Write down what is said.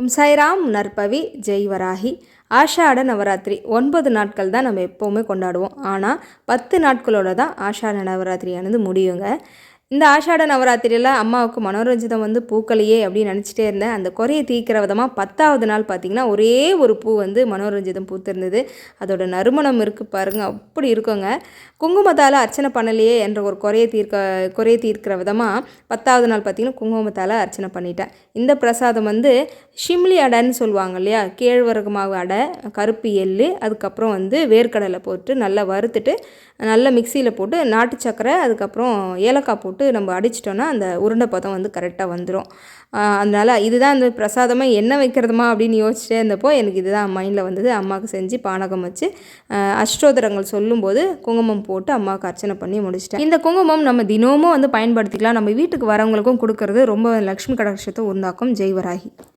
ஓம் சாய்ராம் நற்பவி ஜெய்வராகி ஆஷாட நவராத்திரி ஒன்பது நாட்கள் தான் நம்ம எப்போவுமே கொண்டாடுவோம். ஆனால் பத்து நாட்களோட தான் ஆஷாட நவராத்திரியானது முடியுங்க. இந்த ஆஷாட நவராத்திரியில் அம்மாவுக்கு மனோரஞ்சிதம் வந்து பூக்களையே அப்படின்னு நினச்சிட்டே இருந்தேன். அந்த குறையை தீர்க்கிற விதமாக பத்தாவது நாள் பார்த்திங்கன்னா ஒரே ஒரு பூ வந்து மனோரஞ்சிதம் பூத்திருந்தது. அதோட நறுமணம் இருக்குது பாருங்கள் அப்படி இருக்குங்க. குங்குமத்தால் அர்ச்சனை பண்ணலையே என்ற ஒரு குறையை தீர்க்க குறையை தீர்க்கிற விதமாக பத்தாவது நாள் பார்த்திங்கன்னா குங்குமத்தால் அர்ச்சனை பண்ணிட்டேன். இந்த பிரசாதம் வந்து ஷிம்லி அடைன்னு சொல்லுவாங்க இல்லையா? கேழ்வரகு மாவு அடை கருப்பு எள்ளு அதுக்கப்புறம் வந்து வேர்க்கடலை போட்டு நல்லா வறுத்துட்டு நல்லா மிக்சியில் போட்டு நாட்டு சக்கரை அதுக்கப்புறம் ஏலக்காய் போட்டு போட்டு நம்ம அடிச்சிட்டோன்னா அந்த உருண்டை பதம் வந்து கரெக்டாக வந்துடும் அதனால் இதுதான் அந்த பிரசாதமாக என்ன வைக்கிறதுமா அப்படின்னு யோசிச்சிட்டே இருந்தப்போ எனக்கு இதுதான் மைண்டில் வந்தது. அம்மாவுக்கு செஞ்சு பானகம் வச்சு அஷ்டோதரங்கள் சொல்லும்போது குங்குமம் போட்டு அம்மாவுக்கு அர்ச்சனை பண்ணி முடிச்சிட்டேன். இந்த குங்குமம் நம்ம தினமும் வந்து பயன்படுத்திக்கலாம். நம்ம வீட்டுக்கு வரவங்களுக்கும் கொடுக்கறது ரொம்ப லக்ஷ்மி கடாட்சத்தை உண்டாக்கும் ஜெய்வராகி.